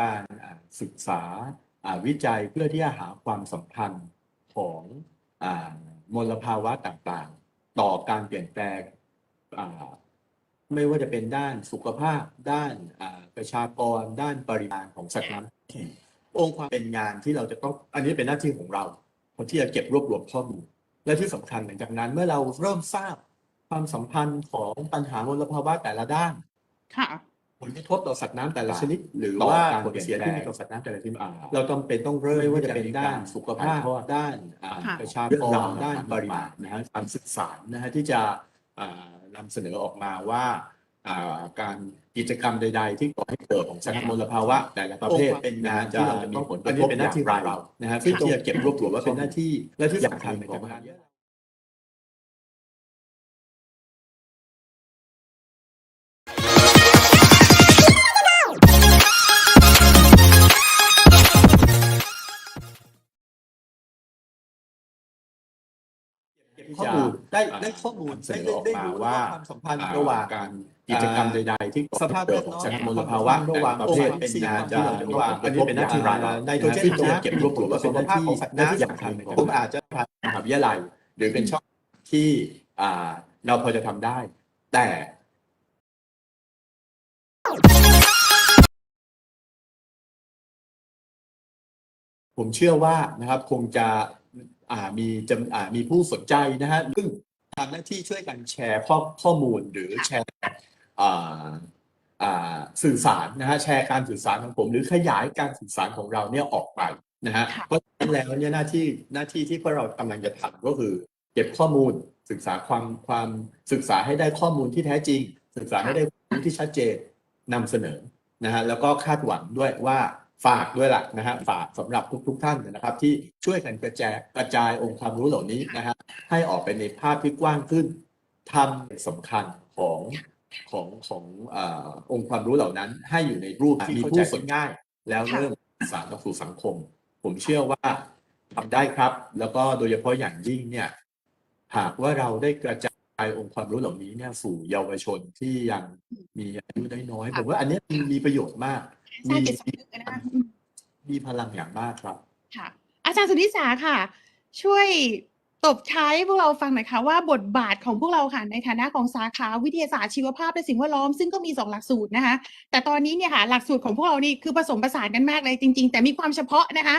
การศึกษาวิจัยเพื่อที่จะหาความสัมพันธ์ของอมลภาวะต่างๆ ต่อการเปลี่ยนแปลงไม่ว่าจะเป็นด้านสุขภาพ ด้านประชากร ด้านปริมาณของสัตว์น้ำองค์ความเป็นงานที่เราจะต้องอันนี้เป็นหน้าที่ของเราคนที่จะเก็บรวบรวมข้อมูลและที่สำคัญหลังจากนั้นเมื่อเราเริ่มทราบความสัมพันธ์ของปัญหามลภาวะแต่ละด้าน ค่ะ ผลกระทบต่อสัตว์น้ำแต่ละชนิด หรือต่อว่าการผลเสียเปลี่ที่ยนแปลงมีต่อสัตว์น้ำแต่ละชนิดอ่าเราจำเป็นต้องเริ่มไม่ว่าว่าจะจะเป็เป็นนด้าด้านนสุสุขขภาภาพพด้านอ่าค่ะประชาเรื่องกรารวด้านต่างๆปริมาณนะฮะการศึกษานะฮะที่จะอ่านำเสนอออกมาว่าอ่าการกิจกรรมใด ๆ ที่ก่อให้เกิดของสัตว์มลภาวะแต่ละประเภทเป็นงานที่เราจะมีผลกระทบเป็นหน้าที่ของเรานะฮะซึ่งที่จะเก็บรวบรวมว่าเป็นหน้าที่และที่สำคัญในกา รข้อมูลได้ได้ข้อมูลเสนอออกมาว่า ความสัมพันธ์อ่าระหว่าง การกิจกรรมใดๆที่ก่อสภาพแวเกิดดขล้อองมสัตว์มลภาวะระหว่างประเภทองค์เป็นงานที่ที่เราเราจะจะว่าว่าอันนี้เป็นหน้าที่ของเราในตัวที่จะเก็บรวบรวมว่าเป็นหน้าที่หน้าที่สำคัญของผมอาจจะผ่านมหาวิทยาลัย หรือเป็นช่องที่อ่าเราพอจะทำได้ แต่ ผมเชื่อว่านะครับคงจะอ่ามีจำอ่ามีผู้สนใจนะฮะซึ่งทำหน้าที่ช่วยกันแชร์ข้อข้อมูลหรือแชร์อ่าอ่าสื่อสารนะฮะแชร์การสื่อสารของผม หรือขยายการสื่อสารของเราเนี่ยออกไปนะฮะค่ะเพราะฉะนั้นแล้วเนี่ยหน้าที่หน้าที่ที่พวกเรากำลังจะทำก็คือ เก็บข้อมูลศึกษาความความศึกษาให้ได้ข้อมูลที่แท้จริง ศึกษาให้ได้ข้อมูลที่ชัดเจนนำเสนอนะฮะแล้วก็คาดหวังด้วยว่า ฝากด้วยล่ะนะฮะฝากสำหรับทุกๆท่านนะครับ ที่ช่วยกันกระจายกระจายองค์ความรู้เหล่านี้นะฮะให้ออกไปในภาพที่กว้างขึ้นทำสำคัญของของของเออองค์ความรู้เหล่านั้น ให้อยู่ในรูปที่มีผู้สนง่าย แล้วเริ่มสารต่อสู่สังคม ผมเชื่อว่าทำได้ครับ แล้วก็โดยเฉพาะอย่างยิ่งเนี่ยหากว่าเราได้กระจายองค์ความรู้เหล่านี้เนี่ยสู่เยาวชนที่ยังมีอายุน้อยๆค่ะผมว่าอันเนี้ยมีมีประโยชน์มาก สร้างมีจิตสำนึกนะคะอืมมีพลังอย่างมากครับ ค่ะ อาจารย์สุนิสาค่ะ ช่วยตบท้ายให้พวกเราฟังหน่อยค่ะว่าบทบาทของพวกเราค่ะในฐานะของสาขาวิทยาศาสตร์ชีวภาพและสิ่งแวดล้อมซึ่งก็มีสองหลักสูตรนะคะ แต่ตอนนี้เนี่ยค่ะหลักสูตรของพวกเรานี่คือผสมผสานกันมากเลยจริง ๆ แต่มีความเฉพาะนะคะ